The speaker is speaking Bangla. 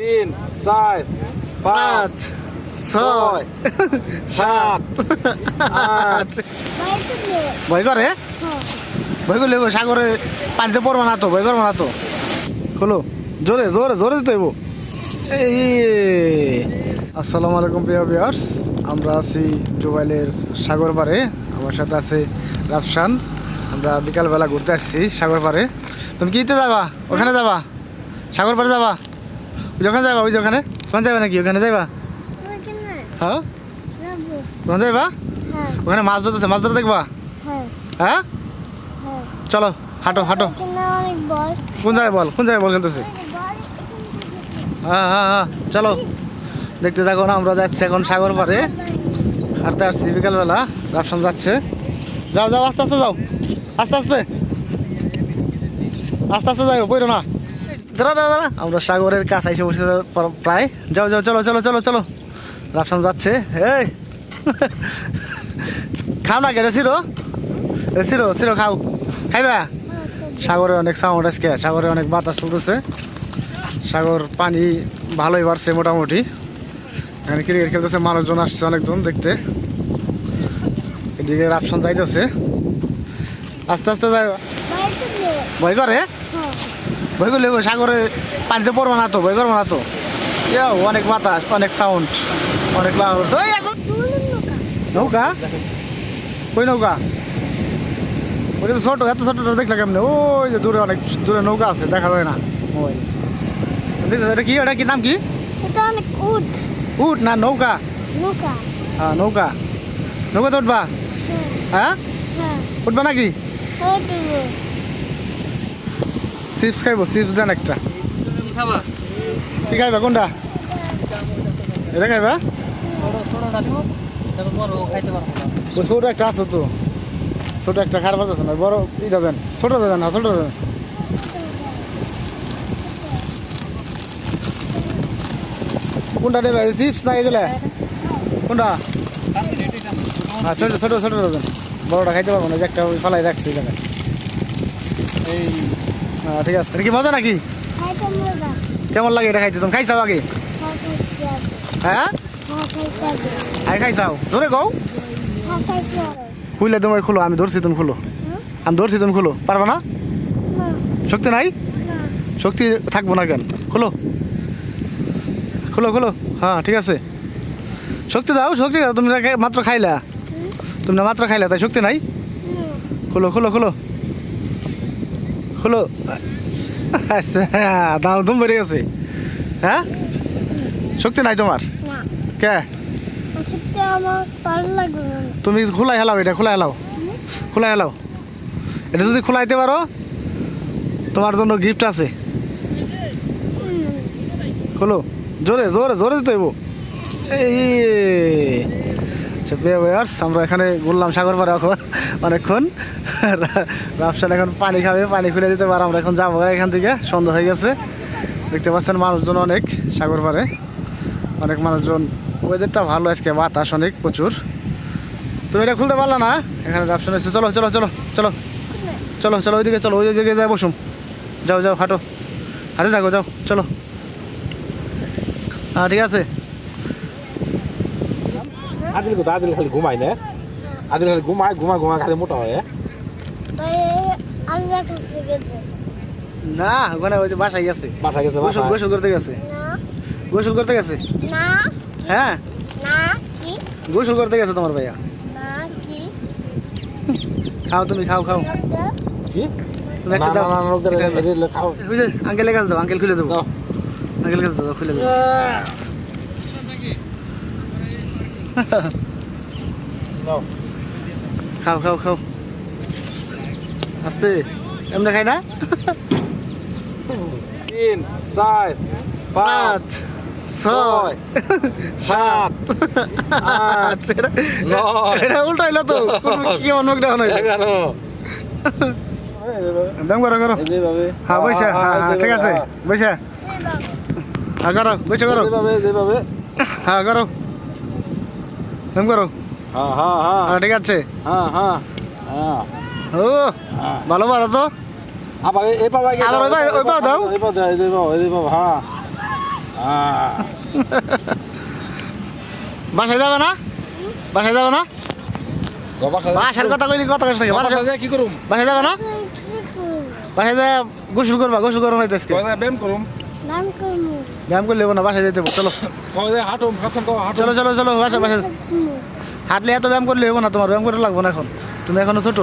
তিন চার পাঁচ ছয় সাত আট। ভয় করে ভয় করলে গো সাগরে পানিতে পড়ব না তো ভয় করব না তো। খোলো জোরে জোরে জোরে দিতে হইব এই আসসালামু আলাইকুম প্রিয় বিয়ার্স আমরা আছি জুবাইলের সাগর পাড়ে। আমার সাথে আছে রাফসান। আমরা বিকালবেলা ঘুরতে আসছি সাগর পাড়ে। তুমি কিতে যাবা? ওখানে যাবা? সাগর পাড়ে যাবা? ওই যে ওখানে? যাবা ওই ওখানে ওখানে যাবে নাকি? ওখানে যাইবা? হ্যাঁ? ওখানে যাইবা? ওখানে মাছ ধরতেছে। মাছ ধরে দেখবা? হ্যাঁ। চলো হাঁটো হাঁটো। কোন জায়গায় বল? কোন জায়গায় বল খেলতেছে? হ্যাঁ হ্যাঁ হ্যাঁ। চলো। দেখতে থাকো না আমরা যাচ্ছি এখন সাগর পাড়ে। হাঁটতে আসছি বিকালবেলা রাফসান যাচ্ছে। যাও যাও আস্তে আস্তে যাও। আস্তে আস্তে। আস্তে আস্তে যাও বইরো না। দাঁড়া দাঁড়া দাঁড়া। আমরা সাগরের কাছে এসে বসে প্রায়। যাও যাও চলো চলো চলো চলো। রাফসান যাচ্ছে। এই। খাও না কেটে সিরো? সিরো সিরো খাও। খাইবা? সাগরে অনেক সাউন্ড আজকে। সাগরে অনেক বাতাস চলতেছে। সাগর পানি ভালোই বাড়ছে মোটামুটি। এখানে ক্রিকেট খেলতেছে মানুষজন আসছে অনেকজন দেখতে। এদিকে রাপসন যাইতেছে। আস্তে আস্তে যাই ভয় করে? ভয় করলে সাগরে পানিতে পড়ব না তো ভয় করব না তো। ইয়া, অনেক বাতাস অনেক সাউন্ড অনেক লাউড ওই নৌকা? ওই যে ছোট এত ছোট দেখলে কেমনে? ওই যে দূরে অনেক দূরে নৌকা আছে দেখা যায় না। দেখছ এটা কি এটা কি নাম কি? এটা অনেক উঠ উঠ না নৌকা? নৌকা। হ্যাঁ নৌকা। নৌকাতে উঠবা? হ্যাঁ। হ্যাঁ? উঠবা নাকি? চিপস খাইবো চিপস দেন একটা। কি খাইবা, কোনটা? এটা খাইবা? ছোট একটা আছে তো। ছোট একটা খারাপ আছে না, বড় ইটা দেন। ছোট দেন না, ছোট দেন। কোনটা দেবে? চিপস না এগুলো? কোনটা? হ্যাঁ ছোট ছোট ছোট দেবেন বড়টা খাইতে পারব না, যে একটা ফালাই রাখছি এই ঠিক আছে। কি মজা নাকি? কেমন লাগে এটা খাইতে? তুমি খাইছাও আগে? হ্যাঁ? আগে খাইছাও? জোরে কও। খাইতে হবে খুলো আমি ধরছি তুমি খুলো। আমি ধরছি তুমি খুলো। পারবা না? শক্তি নাই? শক্তি থাকব না কেন? খুলো। খুলো খুলো। হ্যাঁ ঠিক আছে। শক্তি দাও শক্তি দাও। তুমি মাত্র খাইলা? তুমি মাত্র খাইলা তাই শক্তি নাই? খুলো খুলো খুলো। খুলো আচ্ছা দাও তুমি বেড়ে গেছে। হ্যাঁ? শক্তি নাই তোমার? কে? তুমি খোলাই হেলাও এটা খোলাই হেলাও। খোলাই হেলাও। এটা যদি খোলাইতে পারো তোমার জন্য গিফট আছে। খোলো। জোরে জোরে জোরে দিতে হইব। এই বিয়ে বয়ার্স আমরা এখানে ঘুরলাম সাগর পাড়ে এখন অনেকক্ষণ। রাফসান এখন পানি খাবে, পানি খুলে দিতে পারো, আমরা এখন যাব এখান থেকে। সন্ধ্যা হয়ে গেছে। দেখতে পাচ্ছেন মানুষজন অনেক সাগর পাড়ে। অনেক মানুষজন ওয়েদারটা ভালো আজকে, বাতাস অনেক, প্রচুর। তুমি এটা খুলতে পারলা না? এখানে রাফসান এসে চলো চলো চলো চলো। চলো চলো, ওইদিকে চলো, ওই দিকে যাই বসুম যাও যাও, হাঁটো। হাঁটে থাকো, যাও, চলো। হ্যাঁ ঠিক আছে। আদিল কোথা আদিল খালি ঘুমাই না। আদিল খালি ঘুমায় ঘুমা ঘুমা খালি মোটা হয় না ওখানে ওই যে বাসায় গেছে। মাথা গেছে গোসল গোসল করতে গেছে। না। গোসল করতে গেছে? না। হ্যাঁ? না কি? গোসল করতে গেছে তোমার ভাইয়া? না কি? খাও তুমি খাও খাও। কি? আঙ্কেলের কাছে দাও আঙ্কেল খুলে দেবো। দাও। আঙ্কেল কাছে দাও খুলে দেবো। দাও খাও খাও খাও। আস্তে। এমনি খাই না? তিন চার পাঁচ ছয় সাত আট এটা- উল্টাইলো তো। কি মুখ দেওয়া নয় এগারো। দাম করো করো হ্যাঁ বৈশা হ্যাঁ হ্যাঁ ঠিক আছে। বৈশা। হ্যাঁ করো বৈশা করো হ্যাঁ করো দাম করো। হ্যাঁ হ্যাঁ হ্যাঁ। ঠিক আছে। হ্যাঁ হ্যাঁ। ও ভালো পারো তো। আবার এই পাবা আবার ওই পা- ওই পা দাও। এই পা দাও এই পা এই পা হ্যাঁ। বাসায় যাবে না? বাসায় যাবে না? বাসার কথা কইলি কথা কইছ বাসায় কি করুম? বাসায় যাবে না? করব বাসায় যা গোসল করবা গোসল করো না আজকে। ব্যায়াম করুম। নাম করব ব্যায়াম করলে হবে না বাসায় যেতে চলো চলো চলো চলো বাসায় বাসায় হাঁটলে এত ব্যায়াম করলে হব না তোমার ব্যায়াম করে লাগবো না এখন। তুমি এখনও ছোট?